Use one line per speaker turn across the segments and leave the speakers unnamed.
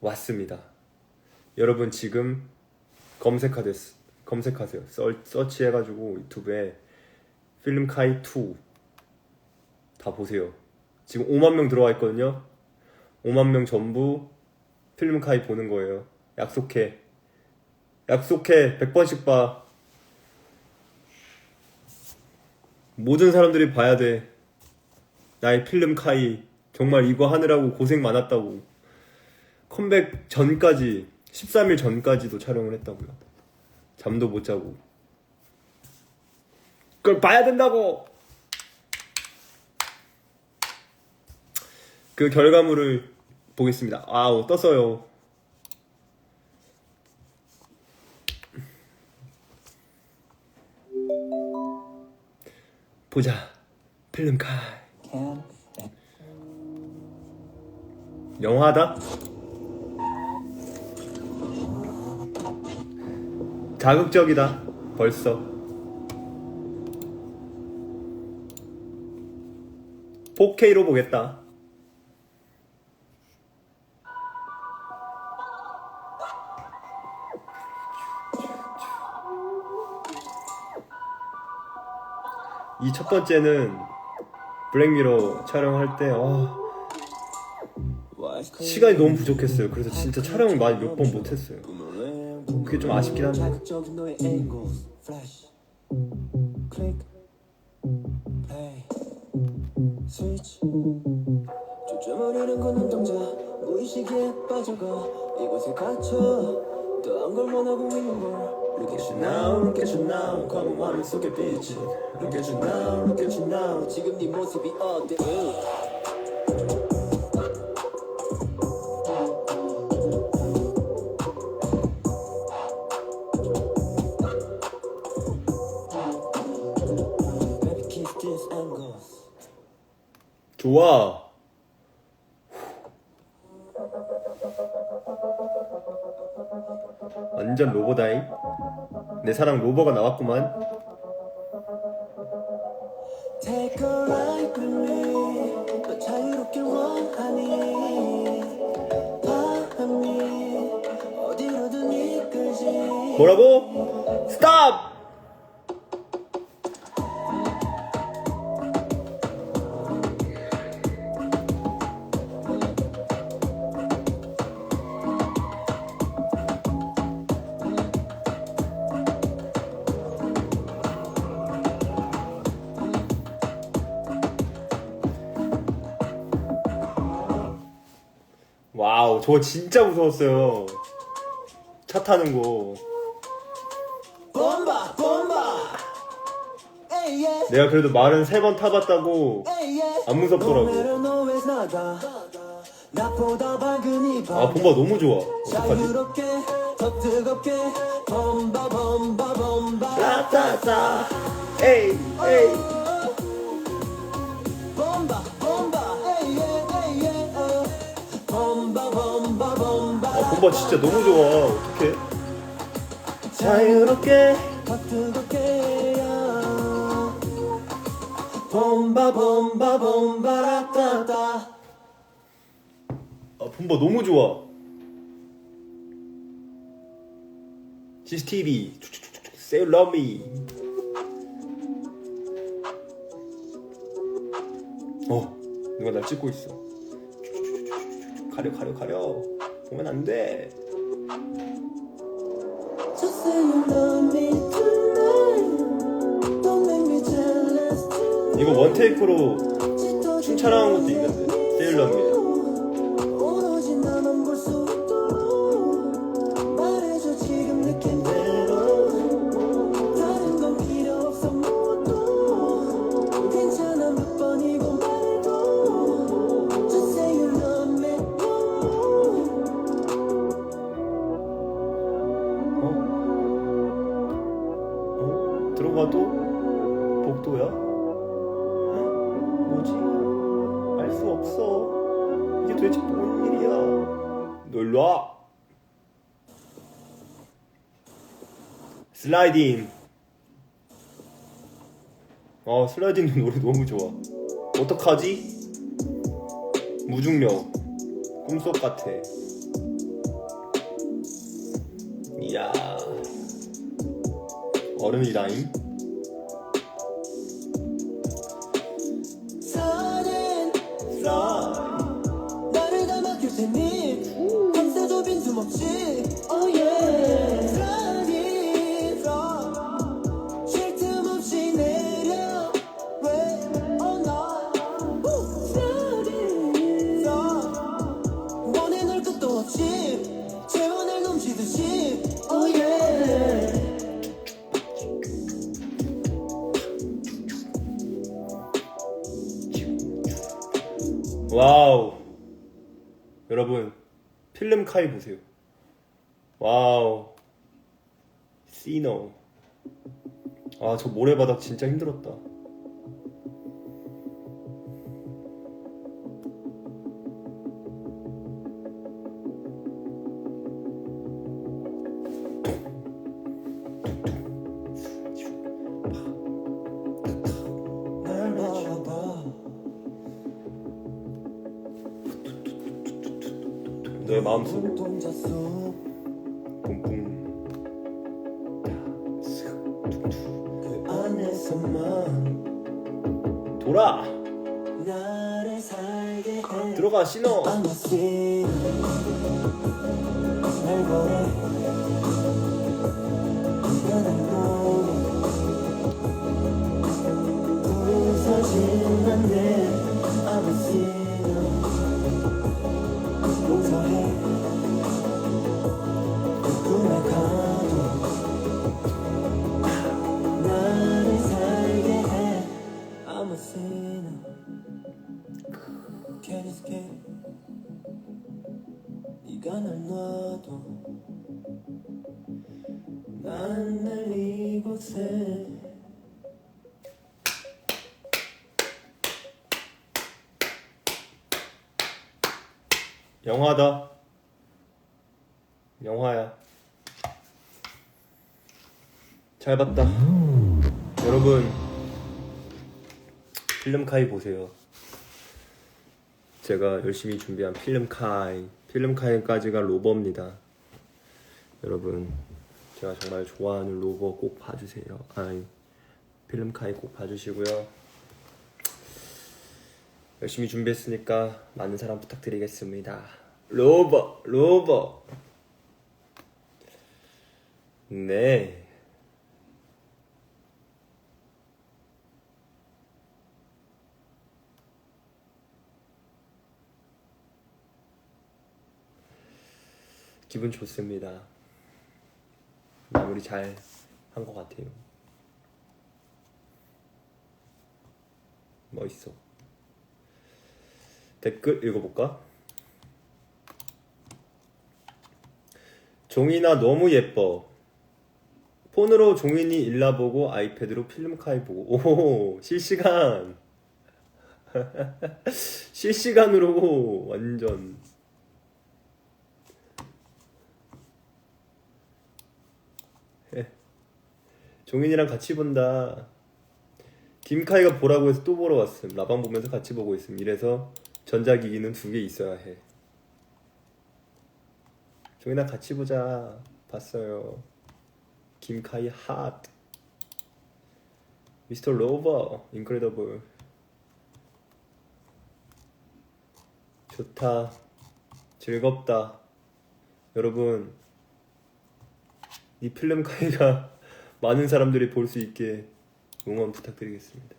왔습니다. 여러분 지금 검색하세요. 검색하세요. 서, 서치해가지고 유튜브에 필름카이 2 다 보세요. 지금 5만 명 들어와 있거든요. 5만 명 전부 필름카이 보는 거예요. 약속해. 약속해. 100번씩 봐. 모든 사람들이 봐야 돼. 나의 필름카이. 정말 이거 하느라고 고생 많았다고. 컴백 전까지, 13일 전까지도 촬영을 했다고요. 잠도 못 자고. 그걸 봐야 된다고! 그 결과물을 보겠습니다. 아우, 떴어요. 보자.
can
영화다? 자극적이다. 벌써. (4K로) 보겠다. 이 첫 번째는 블랙미러 촬영할 때 와, 시간이 너무 부족했어요. 그래서 진짜 촬영을 많이 몇 번 못했어요. 그게 좀 아쉽긴 한데.
쫓아버리는 건 눈동자 무의식에 빠져가 이곳에 갇혀 또안걸 원하고 있는 걸 Look at you now, look at you now 검은 화면 속에 비친 Look at you now, look at you now 지금 네 모습이 어때
완전 로보다잉. 내 사랑 로버가 나왔구만.
With me
저거 진짜 무서웠어요. 차 타는 거.
bomba Hey yeah
내가 그래도 말은 세 번 타봤다고
yeah
안 무섭더라고.
밝은 이밤
아, 본바 너무 좋아. 어떡하지?
자유롭게 더 뜨겁게 bomba bomba bomba
라따따. 에이, 에이. 본바 진짜 너무 좋아. 어떡해? 자유롭게.
더 뜨겁게요 bomba bomba bomba 라따따
아, 본바 너무 좋아. CCTV. Say love me. 어, 누가 날 찍고 있어. 가려, 가려, 가려. 보면 안 돼. 이거 원테이크로 춤 촬영한 것도 있는데. Me. 슬라이딩. 아 슬라이딩 노래 너무 좋아. 어떡하지? 무중력. 꿈속 같아. 이야 라인
사는 나를 빈틈없이 넘치듯이. oh yeah
와우. 여러분 필름 카이 보세요. 와우. 시너 아저 모래바닥 진짜 힘들었다 속 뿡뿡 돌아. 들어가
너 부서진 sin 용
영화다. 영화야. 잘 봤다. 여러분 필름 카이 보세요. 제가 열심히 준비한 필름 카이. 필름 카이까지가 로버입니다. 여러분 제가 정말 좋아하는 로버 꼭 봐주세요. 아이 필름 카이 꼭 봐주시고요 열심히 준비했으니까 많은 사랑 부탁드리겠습니다. 로버, 로버. 네. 기분 좋습니다. 마무리 잘 한 것 같아요. 멋있어. 댓글 읽어볼까? 종이나 너무 예뻐. 폰으로 종이니 일라 보고 아이패드로 필름카이 보고. 오 실시간. 실시간으로 완전. 해. 종인이랑 같이 본다. 김카이가 보라고 해서 또 보러 왔음. 라방 보면서 같이 보고 있음. 이래서 전자기기는 두 개 있어야 해. 종인아 같이 보자. 봤어요. 김카이 핫. 미스터 로버 인크레더블. 좋다. 즐겁다. 여러분 이 필름 카이가 많은 사람들이 볼 수 있게 응원 부탁드리겠습니다.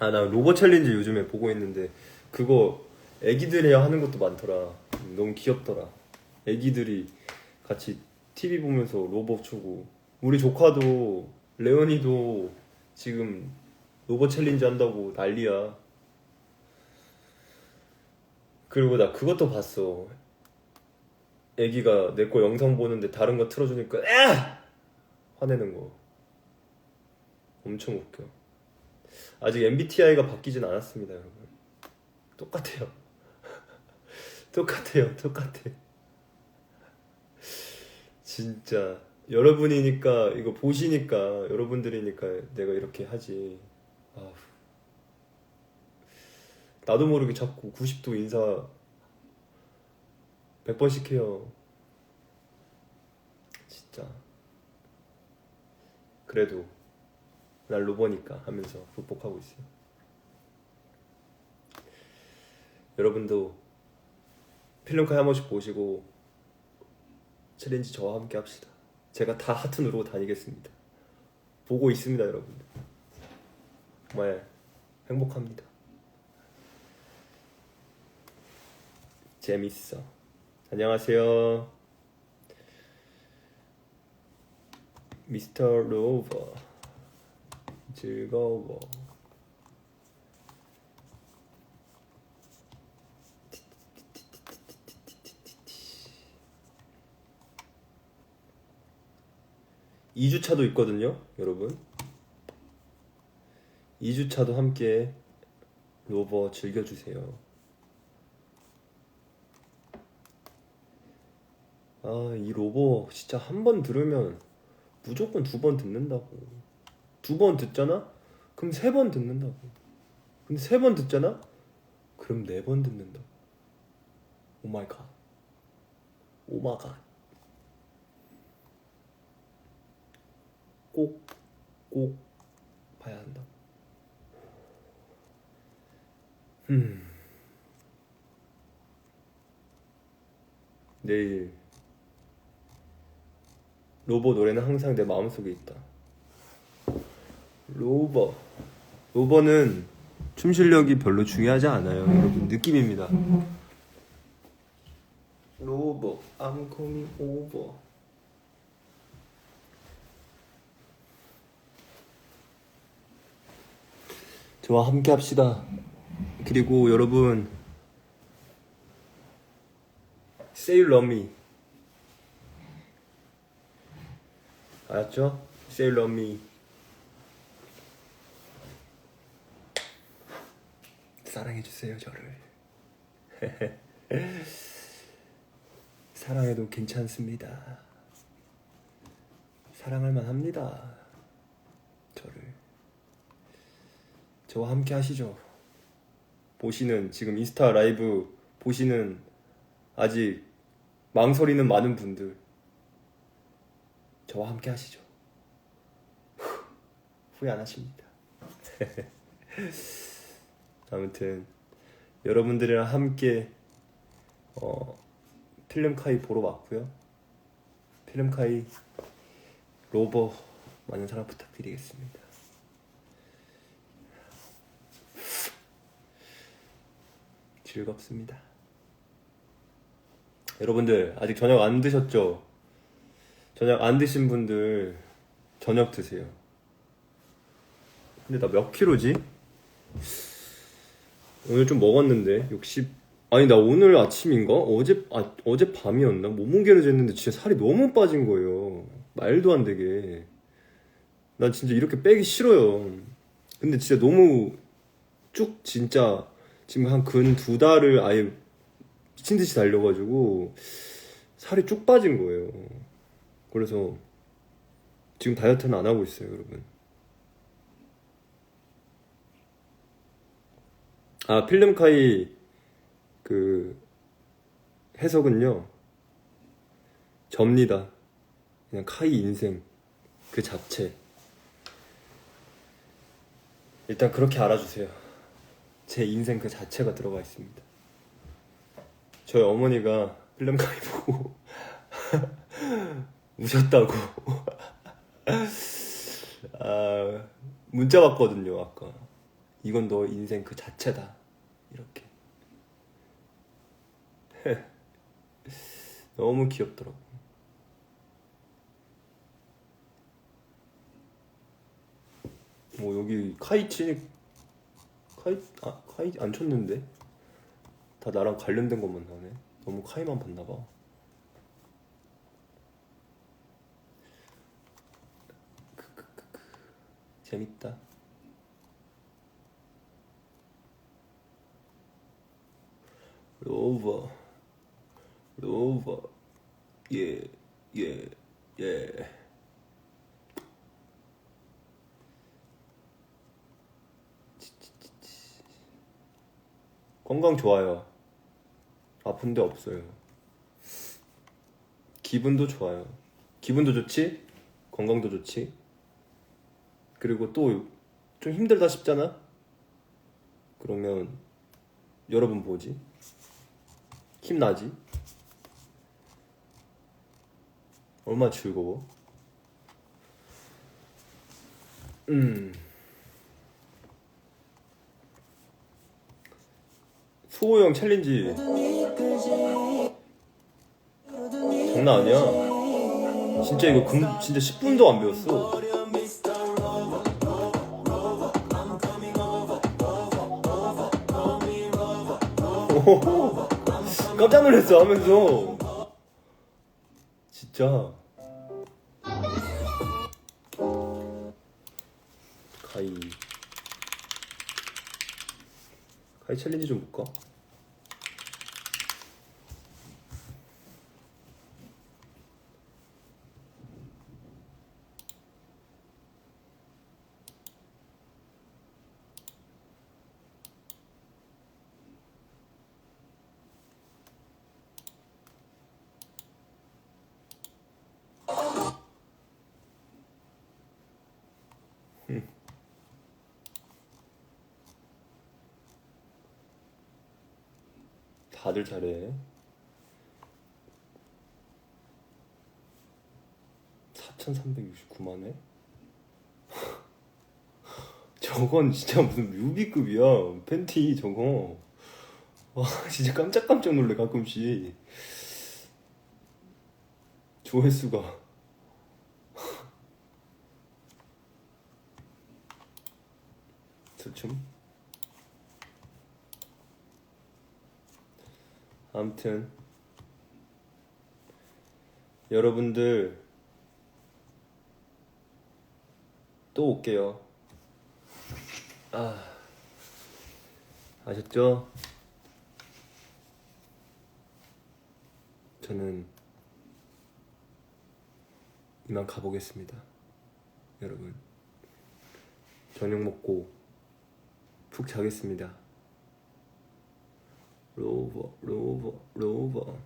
아 나 로봇 챌린지 요즘에 보고 있는데 그거 애기들이 하는 것도 많더라. 음, 너무 귀엽더라. 애기들이 같이 TV 보면서 로봇 추고 우리 조카도 레온이도 지금 로봇 챌린지 한다고 난리야. 그리고 나 그것도 봤어. 애기가 내 거 영상 보는데 다른 거 틀어주니까 아! 화내는 거. 엄청 웃겨. 아직 MBTI가 바뀌진 않았습니다, 여러분. 똑같아요. 똑같아요, 똑같아. 진짜 여러분이니까 이거 보시니까 여러분들이니까 내가 이렇게 하지. 아우. 나도 모르게 자꾸 90도 인사 100번씩 해요. 진짜. 그래도 난 로버니까 하면서 극복하고 있어요. 여러분도 필름카이 한 번씩 보시고 챌린지 저와 함께 합시다. 제가 다 하트 누르고 다니겠습니다. 보고 있습니다, 여러분들. 정말 행복합니다. 재밌어. 안녕하세요. 미스터 로버. 즐거워. 이주차도 있거든요, 여러분. 2주차도 함께 로버 즐겨주세요. 아, 이 로버 진짜 한 번 들으면 무조건 두 번 듣는다고. 두 번 듣잖아? 그럼 세 번 듣는다고. 근데 세 번 듣잖아? 그럼 네 번 듣는다고. 오 마이 갓. 오 마이 갓. 꼭, 꼭 봐야 한다. 음. 내일 로버 노래는 항상 내 마음속에 있다. 로버. 로버는 춤 실력이 별로 중요하지 않아요. 여러분 느낌입니다. 로버, I'm coming over. 저와 함께 합시다. 그리고 여러분 Say love me 알았죠? Say love me 사랑해주세요 저를 사랑해도 괜찮습니다 사랑할 만합니다 저를 저와 함께 하시죠 보시는 지금 인스타 라이브 보시는 아직 망설이는 많은 분들 저와 함께 하시죠. 후, 후회 안 하십니다. 아무튼 여러분들이랑 함께 어, 필름카이 보러 왔고요. 필름카이 로버 많은 사랑 부탁드리겠습니다. 즐겁습니다. 여러분들 아직 저녁 안 드셨죠? 저녁 안 드신 분들 저녁 드세요. 근데 나 몇 킬로지? 오늘 좀 먹었는데 60 아니 나 오늘 아침인가? 어제 아 어제 밤이었나? 몸무게를 쟀는데 진짜 살이 너무 빠진 거예요. 말도 안 되게. 난 진짜 이렇게 빼기 싫어요. 근데 진짜 너무 쭉 진짜 지금 한 근 두 달을 아예 미친 듯이 달려가지고 살이 쭉 빠진 거예요. 그래서 지금 다이어트는 안 하고 있어요, 여러분. 아, 필름카이 그 해석은요. 접니다. 그냥 카이 인생 그 자체. 일단 그렇게 알아주세요. 제 인생 그 자체가 들어가 있습니다. 저희 어머니가 필름카이 보고 우셨다고. 아, 문자 왔거든요, 아까. 이건 너 인생 그 자체다. 이렇게. 너무 귀엽더라고. 뭐 여기 카이 치니 카이 아 카이 안 쳤는데 다 나랑 관련된 것만 나네. 너무 카이만 봤나 봐. 재밌다. 로버, 로버, 예, 예, 예. 건강 좋아요. 아픈 데 없어요. 기분도 좋아요. 기분도 좋지, 건강도 좋지. 그리고 또 좀 힘들다 싶잖아. 그러면 여러분 보지. 힘나지. 얼마나 즐거워. 음. 수호형 챌린지 장난 아니야. 진짜 이거 금, 진짜 10분도 안 배웠어. 오호호. 깜짝 놀랐어 하면서. 진짜. 가이. 가이 챌린지 좀 볼까? 다들 잘해. 4,369만에? 저건 진짜 무슨 뮤비급이야. 팬티 저거. 와, 진짜 깜짝깜짝 놀래, 가끔씩. 조회수가. 수춤? 아무튼 여러분들 또 올게요. 아 아셨죠? 저는 이만 가보겠습니다. 여러분 저녁 먹고 푹 자겠습니다. 로버 로버 로버.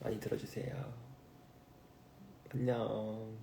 많이 들어주세요. 안녕